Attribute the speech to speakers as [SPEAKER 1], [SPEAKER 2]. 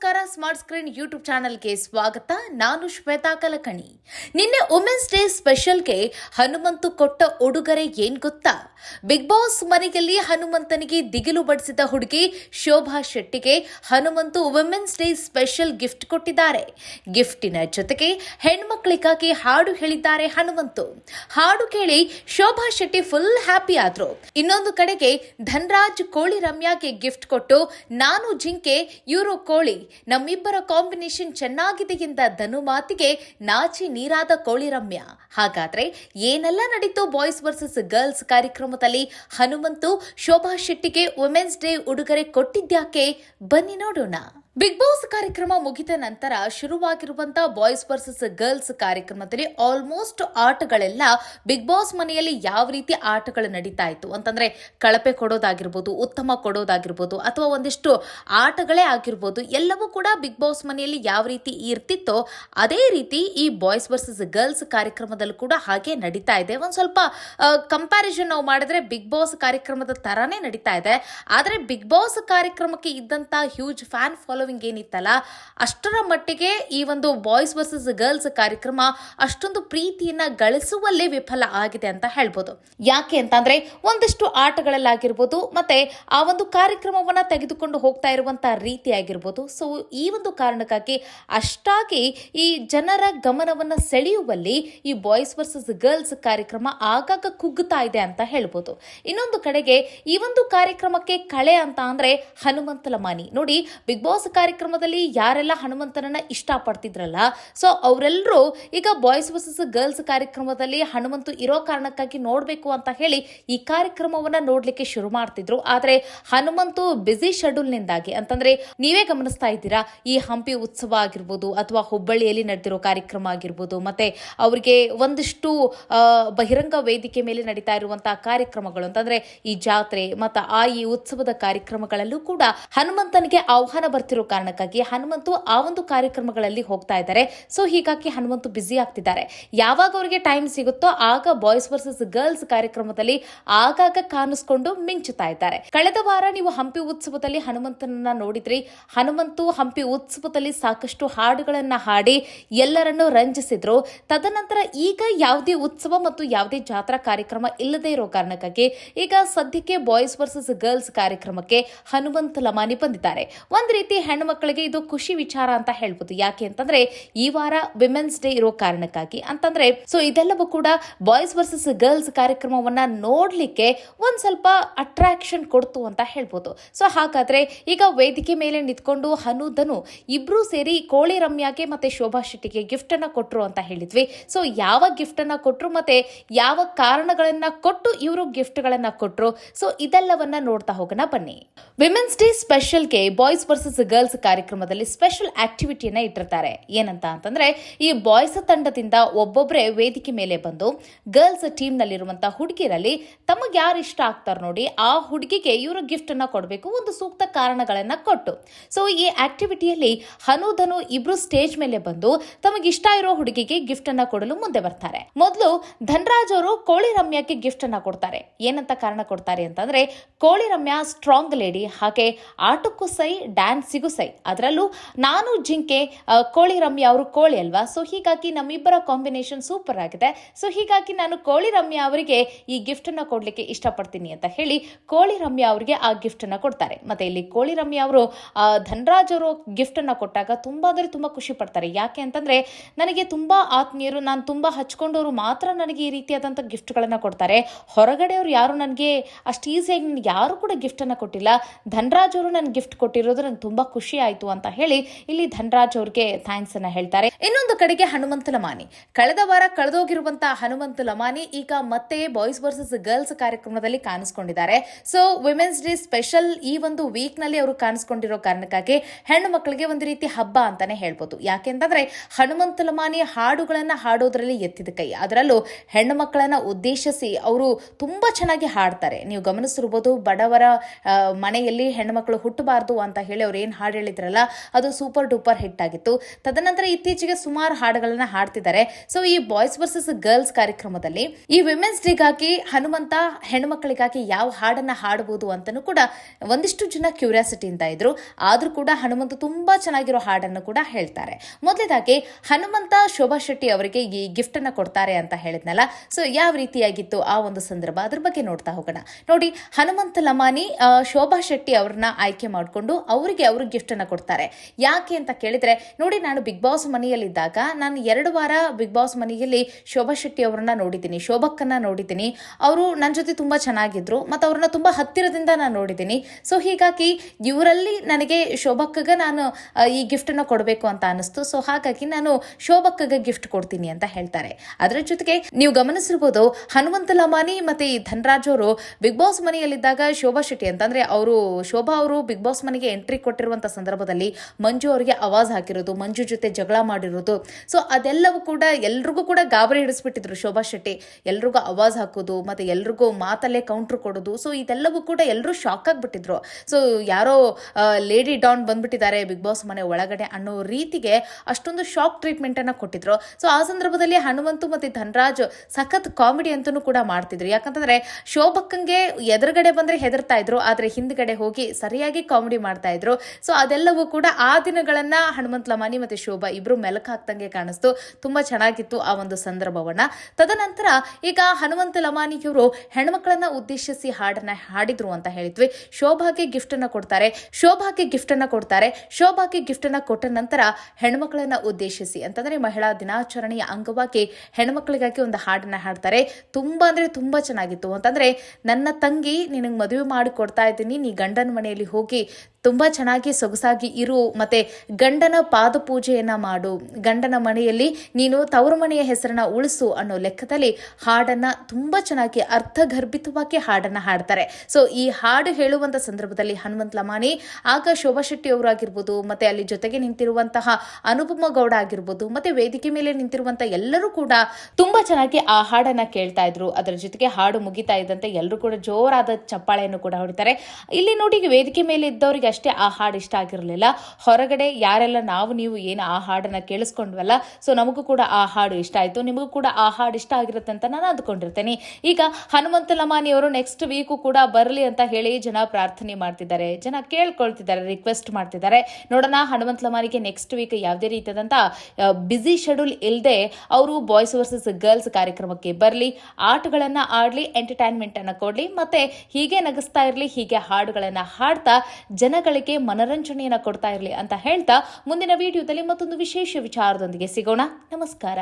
[SPEAKER 1] ನಮಸ್ಕಾರ smart screen YouTube ಚಾನೆಲ್ಗೆ ಸ್ವಾಗತ. ನಾನು ಶ್ವೇತಾ ಕಲಕಣಿ. ನಿನ್ನೆ ವುಮೆನ್ಸ್ ಡೇ ಸ್ಪೆಷಲ್ಗೆ ಹನುಮಂತು ಕೊಟ್ಟ ಉಡುಗೊರೆ ಏನ್ ಗೊತ್ತಾ? ಬಿಗ್ ಬಾಸ್ ಮನೆಯಲ್ಲಿ ಹನುಮಂತನಿಗೆ ದಿಗಿಲು ಬಡಿಸಿದ ಹುಡುಗಿ Shobha ಶೆಟ್ಟಿಗೆ Hanumanthu women's day special gift ಕೊಟ್ಟಿದ್ದಾರೆ. ಗಿಫ್ಟಿನ ಜೊತೆಗೆ ಹೆಣ್ಮಕ್ಳಿಗಾಗಿ ಹಾಡು ಹೇಳಿದ್ದಾರೆ ಹನುಮಂತು. ಹಾಡು ಕೇಳಿ ಶೋಭಾ ಶೆಟ್ಟಿ ಫುಲ್ ಹ್ಯಾಪಿ ಆದ್ರು. ಇನ್ನೊಂದು ಕಡೆಗೆ ಧನ್ರಾಜ್ ಕೋಳಿ ರಮ್ಯಾಗೆ ಗಿಫ್ಟ್ ಕೊಟ್ಟು, ನಾನು ಜಿಂಕೆ, ಇವರು ಕೋಳಿ ನಮ್ಮಿಬ್ಬರ ಕಾಂಬಿನೇಷನ್ ಚೆನ್ನಾಗಿದೆ ಎಂದ ಧನು ಮಾತಿಗೆ ನಾಚಿ ನೀರಾದ ಕೋಳಿ ರಮ್ಯ ಹಾಗಾದ್ರೆ ಏನೆಲ್ಲ ನಡೀತು ಬಾಯ್ಸ್ ವರ್ಸಸ್ ಗರ್ಲ್ಸ್ ಕಾರ್ಯಕ್ರಮದಲ್ಲಿ? ಹನುಮಂತು ಶೋಭಾ ಶೆಟ್ಟಿಗೆ ವುಮೆನ್ಸ್ ಡೇ ಉಡುಗೊರೆ ಕೊಟ್ಟಿದ್ಯಾಕೆ ಬನ್ನಿ ನೋಡೋಣ. ಬಿಗ್ ಬಾಸ್ ಕಾರ್ಯಕ್ರಮ ಮುಗಿದ ನಂತರ ಶುರುವಾಗಿರುವಂತಹ ಬಾಯ್ಸ್ ವರ್ಸಸ್ ಗರ್ಲ್ಸ್ ಕಾರ್ಯಕ್ರಮದಲ್ಲಿ ಆಲ್ಮೋಸ್ಟ್ ಆಟಗಳೆಲ್ಲ ಬಿಗ್ ಬಾಸ್ ಮನೆಯಲ್ಲಿ ಯಾವ ರೀತಿ ಆಟಗಳು ನಡೀತಾ ಇತ್ತು ಅಂತಂದ್ರೆ ಕಳಪೆ ಕೊಡೋದಾಗಿರ್ಬೋದು, ಉತ್ತಮ ಕೊಡೋದಾಗಿರ್ಬೋದು ಅಥವಾ ಒಂದಿಷ್ಟು ಆಟಗಳೇ ಆಗಿರ್ಬೋದು, ಎಲ್ಲವೂ ಕೂಡ ಬಿಗ್ ಬಾಸ್ ಮನೆಯಲ್ಲಿ ಯಾವ ರೀತಿ ಇರ್ತಿತ್ತೋ ಅದೇ ರೀತಿ ಈ ಬಾಯ್ಸ್ ವರ್ಸಸ್ ಗರ್ಲ್ಸ್ ಕಾರ್ಯಕ್ರಮದಲ್ಲೂ ಕೂಡ ಹಾಗೆ ನಡೀತಾ ಇದೆ. ಒಂದ್ ಸ್ವಲ್ಪ ಕಂಪ್ಯಾರಿಸನ್ ನಾವು ಮಾಡಿದ್ರೆ ಬಿಗ್ ಬಾಸ್ ಕಾರ್ಯಕ್ರಮದ ತರಾನೇ ನಡೀತಾ ಇದೆ. ಆದ್ರೆ ಬಿಗ್ ಬಾಸ್ ಕಾರ್ಯಕ್ರಮಕ್ಕೆ ಇದ್ದಂತ ಹ್ಯೂಜ್ ಫ್ಯಾನ್ ಫಾಲೋವಿಂಗ್ ಏನಿತ್ತಲ್ಲ ಅಷ್ಟರ ಮಟ್ಟಿಗೆ ಈ ಒಂದು ಬಾಯ್ಸ್ ವರ್ಸಸ್ ಗರ್ಲ್ಸ್ ಕಾರ್ಯಕ್ರಮ ಅಷ್ಟೊಂದು ಪ್ರೀತಿಯನ್ನ ಗಳಿಸುವಲ್ಲೇ ವಿಫಲ ಆಗಿದೆ ಅಂತ ಹೇಳ್ಬೋದು. ಯಾಕೆ ಅಂತಂದ್ರೆ ಒಂದಷ್ಟು ಆಟಗಳಲ್ಲಾಗಿರ್ಬೋದು, ಮತ್ತೆ ಆ ಒಂದು ಕಾರ್ಯಕ್ರಮವನ್ನ ತೆಗೆದುಕೊಂಡು ಹೋಗ್ತಾ ಇರುವಂತಹ ರೀತಿ ಆಗಿರ್ಬೋದು ಸೊ ಈ ಒಂದು ಕಾರಣಕ್ಕಾಗಿ ಅಷ್ಟಾಗಿ ಈ ಜನರ ಗಮನವನ್ನ ಸೆಳೆಯುವಲ್ಲಿ ಈ ಬಾಯ್ಸ್ ವರ್ಸಸ್ ಗರ್ಲ್ಸ್ ಕಾರ್ಯಕ್ರಮ ಆಗಾಗ ಕುಗ್ಗುತ್ತಾ ಇದೆ ಅಂತ ಹೇಳ್ಬೋದು. ಇನ್ನೊಂದು ಕಡೆಗೆ ಈ ಒಂದು ಕಾರ್ಯಕ್ರಮಕ್ಕೆ ಕಳೆ ಅಂತ ಅಂದ್ರೆ ಹನುಮಂತ ಲಮಾನಿ ನೋಡಿ ಬಿಗ್ ಬಾಸ್ ಕಾರ್ಯಕ್ರಮದಲ್ಲಿ ಯಾರೆಲ್ಲ ಹನುಮಂತನನ್ನ ಇಷ್ಟಪಡ್ತಿದ್ರಲ್ಲ ಸೊ ಅವರೆಲ್ಲರೂ ಈಗ ಬಾಯ್ಸ್ ವರ್ಸಸ್ ಗರ್ಲ್ಸ್ ಕಾರ್ಯಕ್ರಮದಲ್ಲಿ ಹನುಮಂತು ಇರೋ ಕಾರಣಕ್ಕಾಗಿ ನೋಡ್ಬೇಕು ಅಂತ ಹೇಳಿ ಈ ಕಾರ್ಯಕ್ರಮವನ್ನ ನೋಡ್ಲಿಕ್ಕೆ ಶುರು ಮಾಡ್ತಿದ್ರು. ಆದ್ರೆ ಹನುಮಂತು ಬ್ಯುಸಿ ಶೆಡ್ಯೂಲ್ನಿಂದಾಗಿ ಅಂತಂದ್ರೆ ನೀವೇ ಗಮನಿಸ್ತಾ ಇದ್ದೀರಾ, ಈ ಹಂಪಿ ಉತ್ಸವ ಆಗಿರ್ಬೋದು ಅಥವಾ ಹುಬ್ಬಳ್ಳಿಯಲ್ಲಿ ನಡೆದಿರೋ ಕಾರ್ಯಕ್ರಮ ಆಗಿರ್ಬೋದು, ಮತ್ತೆ ಅವರಿಗೆ ಒಂದಿಷ್ಟು ಬಹಿರಂಗ ವೇದಿಕೆ ಮೇಲೆ ನಡೀತಾ ಇರುವಂತಹ ಕಾರ್ಯಕ್ರಮಗಳು ಅಂತಂದ್ರೆ ಈ ಜಾತ್ರೆ, ಮತ್ತ ಆ ಈ ಉತ್ಸವದ ಕಾರ್ಯಕ್ರಮಗಳಲ್ಲೂ ಕೂಡ ಹನುಮಂತನಿಗೆ ಆಹ್ವಾನ ಬರ್ತಿರೋ ಕಾರಣಕ್ಕಾಗಿ ಹನುಮಂತು ಆ ಒಂದು ಕಾರ್ಯಕ್ರಮಗಳಲ್ಲಿ ಹೋಗ್ತಾ ಇದ್ದಾರೆ. ಸೊ ಹೀಗಾಗಿ ಹನುಮಂತು ಬ್ಯುಸಿ ಆಗ್ತಿದ್ದಾರೆ. ಯಾವಾಗ ಅವರಿಗೆ ಟೈಮ್ ಸಿಗುತ್ತೋ ಆಗ ಬಾಯ್ಸ್ ವರ್ಸಸ್ ಗರ್ಲ್ಸ್ ಕಾರ್ಯಕ್ರಮದಲ್ಲಿ ಆಗಾಗ ಕಾಣಿಸ್ಕೊಂಡು ಮಿಂಚುತ್ತಾ ಇದ್ದಾರೆ. ಕಳೆದ ವಾರ ನೀವು ಹಂಪಿ ಉತ್ಸವದಲ್ಲಿ ಹನುಮಂತನನ್ನ ನೋಡಿದ್ರಿ. ಹನುಮಂತು ಹಂಪಿ ಉತ್ಸವದಲ್ಲಿ ಸಾಕಷ್ಟು ಹಾಡುಗಳನ್ನ ಹಾಡಿ ಎಲ್ಲರನ್ನು ರಂಜಿಸಿದ್ರು. ತದನಂತರ ಈಗ ಯಾವುದೇ ಉತ್ಸವ ಮತ್ತು ಯಾವುದೇ ಜಾತ್ರಾ ಕಾರ್ಯಕ್ರಮ ಇಲ್ಲದೆ ಇರೋ ಕಾರಣಕ್ಕಾಗಿ ಈಗ ಸದ್ಯಕ್ಕೆ ಬಾಯ್ಸ್ ವರ್ಸಸ್ ಗರ್ಲ್ಸ್ ಕಾರ್ಯಕ್ರಮಕ್ಕೆ ಹನುಮಂತ ಲಮಾನಿ ಬಂದಿದ್ದಾರೆ. ಒಂದ್ ರೀತಿ ಹೆಣ್ಣು ಮಕ್ಕಳಿಗೆ ಇದು ಖುಷಿ ವಿಚಾರ ಅಂತ ಹೇಳ್ಬೋದು. ಯಾಕೆ ಅಂತಂದ್ರೆ ಈ ವಾರ ವಿಮೆನ್ಸ್ ಡೇ ಇರೋ ಕಾರಣಕ್ಕಾಗಿ. ಅಂತಂದ್ರೆ ಸೊ ಇದೆಲ್ಲವೂ ಕೂಡ ಬಾಯ್ಸ್ ವರ್ಸಸ್ ಗರ್ಲ್ಸ್ ಕಾರ್ಯಕ್ರಮವನ್ನ ನೋಡ್ಲಿಕ್ಕೆ ಒಂದ್ ಸ್ವಲ್ಪ ಅಟ್ರಾಕ್ಷನ್ ಕೊಡ್ತು ಅಂತ ಹೇಳ್ಬೋದು. ಸೊ ಹಾಗಾದ್ರೆ ಈಗ ವೇದಿಕೆ ಮೇಲೆ ನಿಂತ್ಕೊಂಡು ಹನು, ಧನು ಇಬ್ರು ಸೇರಿ ಕೋಳಿ ರಮ್ಯಾಗೆ ಮತ್ತೆ ಶೋಭಾ ಶೆಟ್ಟಿಗೆ ಗಿಫ್ಟ್ ಅನ್ನ ಕೊಟ್ರು ಅಂತ ಹೇಳಿದ್ವಿ. ಸೊ ಯಾವ ಗಿಫ್ಟ್ ಅನ್ನ ಕೊಟ್ರು ಮತ್ತೆ ಯಾವ ಕಾರಣಗಳನ್ನ ಕೊಟ್ಟು ಇವರು ಗಿಫ್ಟ್ ಗಳನ್ನ ಕೊಟ್ರು. ಸೊ ಇದೆಲ್ಲವನ್ನ ನೋಡ್ತಾ ಹೋಗೋಣ ಬನ್ನಿ. ವಿಮೆನ್ಸ್ ಡೇ ಸ್ಪೆಷಲ್ಗೆ ಬಾಯ್ಸ್ ವರ್ಸಸ್ ಗರ್ಲ್ಸ್ ಕಾರ್ಯಕ್ರಮದಲ್ಲಿ ಸ್ಪೆಷಲ್ ಆಕ್ಟಿವಿಟಿಯನ್ನು ಇಟ್ಟಿರ್ತಾರೆ. ಏನಂತ ಅಂತಂದ್ರೆ, ಈ ಬಾಯ್ಸ್ ತಂಡದಿಂದ ಒಬ್ಬೊಬ್ಬರೇ ವೇದಿಕೆ ಮೇಲೆ ಬಂದು ಗರ್ಲ್ಸ್ ಟೀಮ್ ನಲ್ಲಿರುವಂತಹ ಹುಡುಗಿರಲ್ಲಿ ತಮಗೆ ಯಾರು ಇಷ್ಟ ಆಗ್ತಾರೆ ನೋಡಿ, ಆ ಹುಡುಗಿಗೆ ಇವರು ಗಿಫ್ಟ್ ಅನ್ನ ಕೊಡಬೇಕು, ಒಂದು ಸೂಕ್ತ ಕಾರಣಗಳನ್ನ ಕೊಟ್ಟು. ಸೊ ಈ ಆಕ್ಟಿವಿಟಿಯಲ್ಲಿ ಹನುಧನು ಇಬ್ರು ಸ್ಟೇಜ್ ಮೇಲೆ ಬಂದು ತಮಗೆ ಇಷ್ಟ ಇರೋ ಹುಡುಗಿಗೆ ಗಿಫ್ಟ್ ಅನ್ನ ಕೊಡಲು ಮುಂದೆ ಬರ್ತಾರೆ. ಮೊದಲು ಧನ್ರಾಜ್ ಅವರು ಕೋಳಿ ರಮ್ಯಾಕ್ಕೆ ಗಿಫ್ಟ್ ಅನ್ನ ಕೊಡ್ತಾರೆ. ಏನಂತ ಕಾರಣ ಕೊಡ್ತಾರೆ ಅಂತಂದ್ರೆ, ಕೋಳಿ ರಮ್ಯಾ ಸ್ಟ್ರಾಂಗ್ ಲೇಡಿ ಹಾಗೆ ಆಟಕ್ಕೂ ಸೈ ಡ್ಯಾನ್ಸಿಗೂ ಸೈ. ಅದರಲ್ಲೂ ನಾನು ಜಿಂಕೆ ಕೋಳಿ ರಮ್ಯ ಅವರು ಕೋಳಿ ಅಲ್ವಾ? ಸೊ ಹೀಗಾಗಿ ನಮ್ಮಿಬ್ಬರ ಕಾಂಬಿನೇಷನ್ ಸೂಪರ್ ಆಗಿದೆ. ಸೊ ಹೀಗಾಗಿ ನಾನು ಕೋಳಿ ರಮ್ಯ ಅವರಿಗೆ ಈ ಗಿಫ್ಟನ್ನು ಕೊಡಲಿಕ್ಕೆ ಇಷ್ಟಪಡ್ತೀನಿ ಅಂತ ಹೇಳಿ ಕೋಳಿ ರಮ್ಯ ಅವರಿಗೆ ಆ ಗಿಫ್ಟನ್ನು ಕೊಡ್ತಾರೆ. ಮತ್ತೆ ಇಲ್ಲಿ ಕೋಳಿ ರಮ್ಯ ಅವರು ಧನರಾಜ್ ಅವರು ಗಿಫ್ಟ್ ಅನ್ನ ಕೊಟ್ಟಾಗ ತುಂಬ ಅಂದರೆ ತುಂಬಾ ಖುಷಿ ಪಡ್ತಾರೆ. ಯಾಕೆ ಅಂತಂದ್ರೆ ನನಗೆ ತುಂಬಾ ಆತ್ಮೀಯರು, ನಾನು ತುಂಬಾ ಹಚ್ಕೊಂಡವರು ಮಾತ್ರ ನನಗೆ ಈ ರೀತಿಯಾದಂಥ ಗಿಫ್ಟ್ಗಳನ್ನು ಕೊಡ್ತಾರೆ. ಹೊರಗಡೆಯವರು ಯಾರು ನನಗೆ ಅಷ್ಟು ಈಸಿಯಾಗಿ ನನಗೆ ಯಾರು ಕೂಡ ಗಿಫ್ಟನ್ನು ಕೊಟ್ಟಿಲ್ಲ. ಧನರಾಜ್ ಅವರು ನನಗೆ ಗಿಫ್ಟ್ ಕೊಟ್ಟಿರೋದು ನನಗೆ ತುಂಬಾ ಆಯ್ತು ಅಂತ ಹೇಳಿ ಇಲ್ಲಿ ಧನ್ರಾಜ್ ಅವ್ರಿಗೆ ಥ್ಯಾಂಕ್ಸ್ ಅನ್ನ ಹೇಳ್ತಾರೆ. ಇನ್ನೊಂದು ಕಡೆಗೆ ಹನುಮಂತ ಲಮಾನಿ. ಕಳೆದ ವಾರ ಕಳೆದೋಗಿರುವಂತಹ ಹನುಮಂತ ಲಮಾನಿ ಈಗ ಮತ್ತೆ ಬಾಯ್ಸ್ ವರ್ಸಸ್ ಗರ್ಲ್ಸ್ ಕಾರ್ಯಕ್ರಮದಲ್ಲಿ ಕಾಣಿಸ್ಕೊಂಡಿದ್ದಾರೆ. ಸೊ ವಿಮೆನ್ಸ್ ಡೇ ಸ್ಪೆಷಲ್ ಈ ಒಂದು ವೀಕ್ನಲ್ಲಿ ಅವರು ಕಾಣಿಸ್ಕೊಂಡಿರೋ ಕಾರಣಕ್ಕಾಗಿ ಹೆಣ್ಣು ಮಕ್ಕಳಿಗೆ ಒಂದು ರೀತಿ ಹಬ್ಬ ಅಂತಾನೆ ಹೇಳ್ಬೋದು. ಯಾಕೆಂತಂದ್ರೆ ಹನುಮಂತ ಲಮಾನಿ ಹಾಡುಗಳನ್ನ ಹಾಡೋದ್ರಲ್ಲಿ ಎತ್ತಿದ ಕೈ. ಅದರಲ್ಲೂ ಹೆಣ್ಣು ಮಕ್ಕಳನ್ನ ಉದ್ದೇಶಿಸಿ ಅವರು ತುಂಬಾ ಚೆನ್ನಾಗಿ ಹಾಡ್ತಾರೆ. ನೀವು ಗಮನಿಸಿರ್ಬೋದು ಬಡವರ ಮನೆಯಲ್ಲಿ ಹೆಣ್ಣು ಮಕ್ಕಳು ಹುಟ್ಟಬಾರದು ಅಂತ ಹೇಳಿ ಅವ್ರು ಏನ್ ಹಾಡು ಹೇಳಿದ್ರಲ್ಲ ಅದು ಸೂಪರ್ ಡೂಪರ್ ಹಿಟ್ ಆಗಿತ್ತು. ತದನಂತರ ಇತ್ತೀಚೆಗೆ ಸುಮಾರು ಹಾಡುಗಳನ್ನ ಹಾಡ್ತಿದ್ದಾರೆ. ಸೊ ಈ ಬಾಯ್ಸ್ ವರ್ಸಸ್ ಗರ್ಲ್ಸ್ ಕಾರ್ಯಕ್ರಮದಲ್ಲಿ ಈ ವಿಮೆನ್ಸ್ ಡೇಗಾಗಿ ಹನುಮಂತ ಹೆಣ್ಮಕ್ಳಿಗಾಗಿ ಯಾವ ಹಾಡನ್ನ ಹಾಡಬಹುದು ಅಂತಾನೂ ಕೂಡ ಒಂದಿಷ್ಟು ಜನ ಕ್ಯೂರಿಯಾಸಿಟಿ ಇಂದ ಇದ್ರು. ಆದ್ರೂ ಕೂಡ ಹನುಮಂತ ತುಂಬಾ ಚೆನ್ನಾಗಿರೋ ಹಾಡನ್ನು ಕೂಡ ಹೇಳ್ತಾರೆ. ಮೊದಲೇದಾಗಿ ಹನುಮಂತ ಶೋಭಾ ಶೆಟ್ಟಿ ಅವರಿಗೆ ಈ ಗಿಫ್ಟ್ ಅನ್ನ ಕೊಡ್ತಾರೆ ಅಂತ ಹೇಳಿದ್ನಲ್ಲ. ಸೊ ಯಾವ ರೀತಿಯಾಗಿತ್ತು ಆ ಒಂದು ಸಂದರ್ಭ? ಅದ್ರ ಬಗ್ಗೆ ನೋಡ್ತಾ ಹೋಗೋಣ. ನೋಡಿ, ಹನುಮಂತ ಲಮಾನಿ ಶೋಭಾ ಶೆಟ್ಟಿ ಅವ್ರನ್ನ ಆಯ್ಕೆ ಮಾಡಿಕೊಂಡು ಅವರಿಗೆ ಅವರು ಗಿಫ್ಟ್ ಅನ್ನ ಕೊಡ್ತಾರೆ. ಯಾಕೆ ಅಂತ ಕೇಳಿದ್ರೆ, ನೋಡಿ ನಾನು ಬಿಗ್ ಬಾಸ್ ಮನೆಯಲ್ಲಿದ್ದಾಗ ನಾನು ಎರಡು ವಾರ ಬಿಗ್ ಬಾಸ್ ಮನೆಯಲ್ಲಿ ಶೋಭಾ ಶೆಟ್ಟಿ ಅವರನ್ನ ನೋಡಿದ್ದೀನಿ, ಶೋಭಕ್ಕನ್ನ ನೋಡಿದ್ದೀನಿ. ಅವರು ನನ್ನ ಜೊತೆ ತುಂಬಾ ಚೆನ್ನಾಗಿದ್ರು, ಮತ್ತು ಅವ್ರನ್ನ ತುಂಬಾ ಹತ್ತಿರದಿಂದ ನಾನು ನೋಡಿದ್ದೀನಿ. ಸೊ ಹೀಗಾಗಿ ಇವರಲ್ಲಿ ನನಗೆ ಶೋಭಕ್ಕಗ ನಾನು ಈ ಗಿಫ್ಟ್ ಅನ್ನ ಕೊಡಬೇಕು ಅಂತ ಅನಿಸ್ತು. ಸೊ ಹಾಗಾಗಿ ನಾನು ಶೋಭಕ್ಕಗ ಗಿಫ್ಟ್ ಕೊಡ್ತೀನಿ ಅಂತ ಹೇಳ್ತಾರೆ. ಅದರ ಜೊತೆಗೆ ನೀವು ಗಮನಿಸಿರ್ಬೋದು, ಹನುಮಂತ ಲಮಾನಿ ಮತ್ತೆ ಈ ಧನರಾಜ್ ಅವರು ಬಿಗ್ ಬಾಸ್ ಮನೆಯಲ್ಲಿದ್ದಾಗ ಶೋಭಾ ಶೆಟ್ಟಿ ಅಂತಂದ್ರೆ, ಅವರು ಶೋಭಾ ಅವರು ಬಿಗ್ ಬಾಸ್ ಮನೆಗೆ ಎಂಟ್ರಿ ಸಂದರ್ಭದಲ್ಲಿ ಮಂಜು ಅವರಿಗೆ ಆವಾಜ್ ಹಾಕಿರೋದು, ಮಂಜು ಜೊತೆ ಜಗಳ ಮಾಡಿರೋದು. ಸೊ ಅದೆಲ್ಲವೂ ಕೂಡ ಎಲ್ರಿಗೂ ಕೂಡ ಗಾಬರಿ ಹಿಡಿಸ್ಬಿಟ್ಟಿದ್ರು ಶೋಭಾ ಶೆಟ್ಟಿ. ಎಲ್ರಿಗೂ ಆವಾಜ್ ಹಾಕೋದು, ಮತ್ತೆ ಎಲ್ರಿಗೂ ಮಾತಲ್ಲೇ ಕೌಂಟರ್ ಕೊಡೋದು. ಸೊ ಇದೆಲ್ಲವೂ ಕೂಡ ಎಲ್ಲರೂ ಶಾಕ್ ಆಗಿಬಿಟ್ಟಿದ್ರು. ಸೊ ಯಾರೋ ಲೇಡಿ ಡಾನ್ ಬಂದ್ಬಿಟ್ಟಿದ್ದಾರೆ ಬಿಗ್ ಬಾಸ್ ಮನೆ ಒಳಗಡೆ ಅನ್ನೋ ರೀತಿಗೆ ಅಷ್ಟೊಂದು ಶಾಕ್ ಟ್ರೀಟ್ಮೆಂಟ್ ಅನ್ನ ಕೊಟ್ಟಿದ್ರು. ಸೊ ಆ ಸಂದರ್ಭದಲ್ಲಿ ಹನುಮಂತು ಮತ್ತೆ ಧನರಾಜ್ ಸಖತ್ ಕಾಮಿಡಿ ಅಂತಲೂ ಕೂಡ ಮಾಡ್ತಿದ್ರು. ಯಾಕಂತಂದ್ರೆ ಶೋಭಕ್ಕಂಗೆ ಎದುರುಗಡೆ ಬಂದ್ರೆ ಹೆದರ್ತಾ ಇದ್ರು, ಆದ್ರೆ ಹಿಂದ್ಗಡೆ ಹೋಗಿ ಸರಿಯಾಗಿ ಕಾಮಿಡಿ ಮಾಡ್ತಾ ಇದ್ರು. ಸೊ ಅದೆಲ್ಲವೂ ಕೂಡ ಆ ದಿನಗಳನ್ನ ಹನುಮಂತ ಲಮಾನಿ ಮತ್ತೆ ಶೋಭಾ ಇಬ್ರು ಮೆಲಕ್ ಹಾಕ್ದಂಗೆ ಕಾಣಿಸ್ತು. ತುಂಬಾ ಚೆನ್ನಾಗಿತ್ತು ಆ ಒಂದು ಸಂದರ್ಭವನ್ನ. ತದನಂತರ ಈಗ ಹನುಮಂತ ಲಮಾನಿಯವರು ಹೆಣ್ಮಕ್ಳನ್ನ ಉದ್ದೇಶಿಸಿ ಹಾಡನ್ನ ಹಾಡಿದ್ರು ಅಂತ ಹೇಳಿದ್ವಿ. ಶೋಭಾಗೆ ಗಿಫ್ಟ್ ಅನ್ನ ಕೊಡ್ತಾರೆ. ಶೋಭಾಗೆ ಗಿಫ್ಟ್ ಅನ್ನ ಕೊಡ್ತಾರೆ. ಶೋಭಾಗೆ ಗಿಫ್ಟ್ ಅನ್ನ ಕೊಟ್ಟ ನಂತರ ಹೆಣ್ಮಕ್ಳನ್ನ ಉದ್ದೇಶಿಸಿ ಅಂತಂದ್ರೆ ಮಹಿಳಾ ದಿನಾಚರಣೆಯ ಅಂಗವಾಗಿ ಹೆಣ್ಮಕ್ಳಿಗಾಗಿ ಒಂದು ಹಾಡನ್ನ ಹಾಡ್ತಾರೆ. ತುಂಬಾ ಅಂದ್ರೆ ತುಂಬಾ ಚೆನ್ನಾಗಿತ್ತು. ಅಂತಂದ್ರೆ ನನ್ನ ತಂಗಿ ನಿನಗೆ ಮದುವೆ ಮಾಡಿ ಕೊಡ್ತಾ ಇದ್ದೀನಿ. ನೀ ಗಂಡನ ಮನೆಯಲ್ಲಿ ಹೋಗಿ ತುಂಬಾ ಚೆನ್ನಾಗಿ ಸೊಗಸಾಗಿ ಇರು, ಮತ್ತೆ ಗಂಡನ ಪಾದ ಪೂಜೆಯನ್ನ ಮಾಡು. ಗಂಡನ ಮನೆಯಲ್ಲಿ ನೀನು ತವರು ಮನೆಯ ಹೆಸರನ್ನ ಉಳಿಸು ಅನ್ನೋ ಲೆಕ್ಕದಲ್ಲಿ ಹಾಡನ್ನ ತುಂಬಾ ಚೆನ್ನಾಗಿ ಅರ್ಥಗರ್ಭಿತವಾಗಿ ಹಾಡನ್ನ ಹಾಡ್ತಾರೆ. ಸೊ ಈ ಹಾಡು ಹೇಳುವಂತ ಸಂದರ್ಭದಲ್ಲಿ ಹನುಮಂತ್ ಲಮಾನಿ ಆಗ ಶೋಭಾ ಶೆಟ್ಟಿ ಅವರಾಗಿರ್ಬೋದು, ಮತ್ತೆ ಅಲ್ಲಿ ಜೊತೆಗೆ ನಿಂತಿರುವಂತಹ ಅನುಪಮ ಗೌಡ ಆಗಿರ್ಬೋದು, ಮತ್ತೆ ವೇದಿಕೆ ಮೇಲೆ ನಿಂತಿರುವಂತಹ ಎಲ್ಲರೂ ಕೂಡ ತುಂಬಾ ಚೆನ್ನಾಗಿ ಆ ಹಾಡನ್ನ ಕೇಳ್ತಾ ಇದ್ರು. ಅದರ ಜೊತೆಗೆ ಹಾಡು ಮುಗಿತಾ ಇದ್ದಂತೆ ಎಲ್ಲರೂ ಕೂಡ ಜೋರಾದ ಚಪ್ಪಾಳೆಯನ್ನು ಕೂಡ ಹೊಡಿತಾರೆ. ಇಲ್ಲಿ ನೋಡಿ ವೇದಿಕೆ ಮೇಲೆ ಇದ್ದವರಿಗೆ ಅಷ್ಟೇ ಆ ಹಾಡು ಇಷ್ಟ ಆಗಿರಲಿಲ್ಲ. ಹೊರಗಡೆ ಯಾರೆಲ್ಲ ನಾವು, ನೀವು ಏನು ಆ ಹಾಡನ್ನ ಕೇಳಿಸ್ಕೊಂಡ್ವಲ್ಲ ಸೊ ನಮಗೂ ಕೂಡ ಆ ಹಾಡು ಇಷ್ಟ ಆಯ್ತು. ನಿಮಗೂ ಕೂಡ ಆ ಹಾಡು ಇಷ್ಟ ಆಗಿರುತ್ತೆ ಅಂತ ನಾನು ಅಂದ್ಕೊಂಡಿರ್ತೇನೆ. ಈಗ ಹನುಮಂತ ಲಮಾನಿ ನೆಕ್ಸ್ಟ್ ವೀಕು ಕೂಡ ಬರಲಿ ಅಂತ ಹೇಳಿ ಜನ ಪ್ರಾರ್ಥನೆ ಮಾಡ್ತಿದ್ದಾರೆ. ಜನ ಕೇಳ್ಕೊಳ್ತಿದ್ದಾರೆ ರಿಕ್ವೆಸ್ಟ್ ಮಾಡ್ತಿದ್ದಾರೆ. ನೋಡೋಣ, ಹನುಮಂತ ಲಮಾನಿಗೆ ನೆಕ್ಸ್ಟ್ ವೀಕ್ ಯಾವುದೇ ರೀತಿಯಾದಂಥ ಬ್ಯುಸಿ ಶೆಡ್ಯೂಲ್ ಇಲ್ಲದೆ ಅವರು ಬಾಯ್ಸ್ ವರ್ಸಸ್ ಗರ್ಲ್ಸ್ ಕಾರ್ಯಕ್ರಮಕ್ಕೆ ಬರಲಿ, ಆಟಗಳನ್ನ ಆಡ್ಲಿ ಎಂಟರ್ಟೈನ್ಮೆಂಟ್ ಕೊಡಲಿ, ಮತ್ತೆ ಹೀಗೆ ನಗಿಸ್ತಾ ಇರಲಿ, ಹೀಗೆ ಹಾಡುಗಳನ್ನು ಹಾಡ್ತಾ ಜನಗಳಿಗೆ ಮನರಂಜನೆಯನ್ನ ಕೊಡ್ತಾ ಇರಲಿ ಅಂತ ಹೇಳ್ತಾ ಮುಂದಿನ ವಿಡಿಯೋದಲ್ಲಿ ಮತ್ತೊಂದು ವಿಶೇಷ ವಿಚಾರದೊಂದಿಗೆ ಸಿಗೋಣ. ನಮಸ್ಕಾರ.